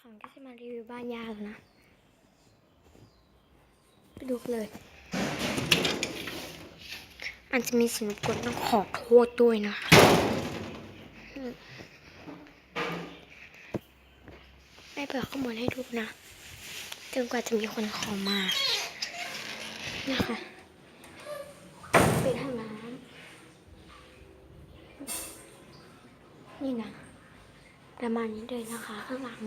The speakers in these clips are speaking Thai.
ค่ะก็จะมารีวิวบ้านยาแล้วนะ ไปดูเลย มันจะมีสิ่งรบกวนต้องขอโทษด้วยนะคะไม่เปิดข้อมูลให้ดูนะ จนกว่าจะมีคนขอมา นะคะเป็นห้องน้ำนี่นะประมาณนี้เลยนะคะข้างหลัง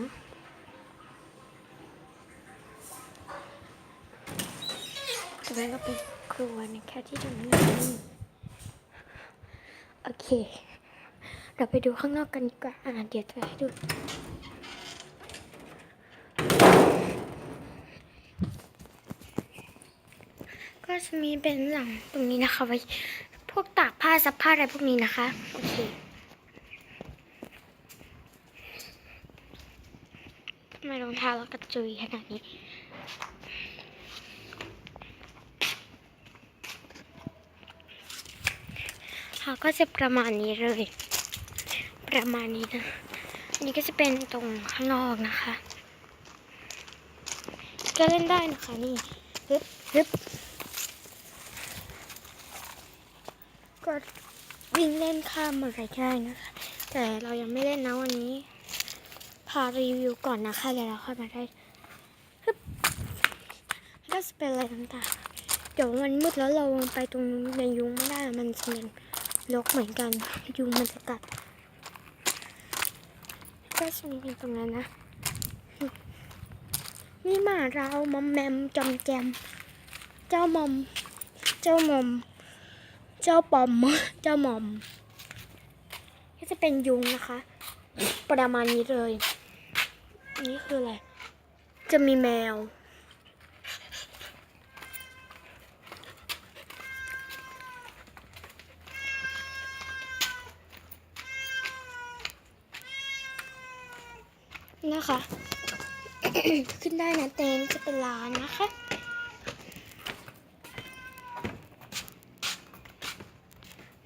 ต่อไปก็เป็นครัวนะคะที่ตรงนี้โอเค เราไปดูข้างนอกกันดีกว่าอ่าเดี๋ยวจะให้ดูก็จะมีเป็นหลังตรงนี้นะคะไว้พวกตากผ้าซักผ้าอะไรพวกนี้นะคะโอเคทำไมรองเท้าเรากระจุยขนาดนี้ ค่ะก็จะประมาณนี้เลย ประมาณนี้นะอันนี้ก็จะเป็นตรงข้างนอกนะคะ ก็เล่นได้นะคะนี่ฮึบฮึบก็วิ่งเล่นข้ามอะไรก็ได้นะคะ แต่เรายังไม่เล่นนะวันนี้ พารีวิวก่อนนะคะเดี๋ยวเราค่อยมาได้ฮึบก็จะเป็นอะไรต่างๆเดี๋ยวมันมืดแล้วเราไปตรงในยุงไม่ได้ มันจะเป็น รกเหมือนกันยุงมันจะกัดก็จะมีเป็นตรงนั้นนะ นี่มาเรามอมแมมจอมแจม เจ้ามอม เจ้ามอม เจ้าปอม เจ้ามอม ก็จะเป็นยุงนะคะ ประมาณนี้เลยนนี้คืออะไร จะมีแมว นะคะ ขึ้นได้นะเต็นจะเป็นร้านนะคะ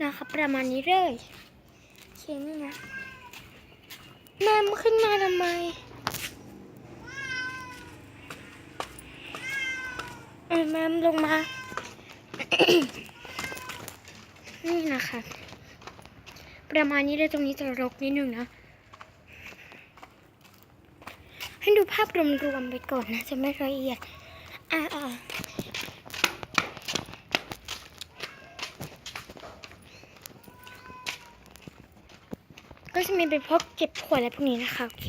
นะคะประมาณนี้เลยโอเคนี่นะแม่มขึ้นมาทำไมเอ้ยแม่มลงมา นี่นะคะ ประมาณนี้เลยตรงนี้จะรกนิดนึงนะ ให้ดูภาพรวมๆไปก่อนนะ จะไม่ละเอียดอ่าอ่าก็จะมีเป็นพวกเก็บขวดอะไรพวกนี้นะคะ โอเค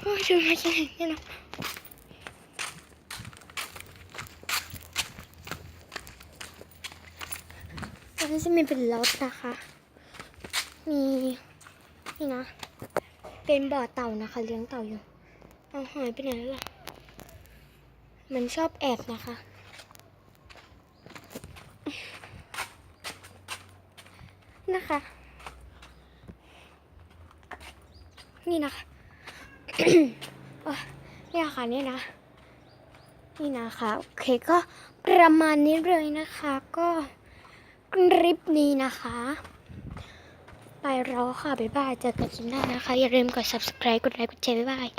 โอ้ยดูมาที่ไหนเนี่ยนะอันนี้จะมีเป็นรถนะคะ มี นี่นะ เป็นบ่อเต่านะคะ เลี้ยงเต่าอยู่ เอาหายไปไหนแล้วล่ะ มันชอบแอบนะคะ นะคะ นี่นะคะโอ๊ยนี่ค่ะนี่นะ นี่นะคะ โอเคก็ประมาณนี้เลยนะคะ ก็คลิปนี้นะคะ ไปแล้วค่ะ บ๊ายบาย เจอกันคลิปหน้านะคะ อย่าลืมกด subscribe กดไลค์กดแชร์บ๊ายบาย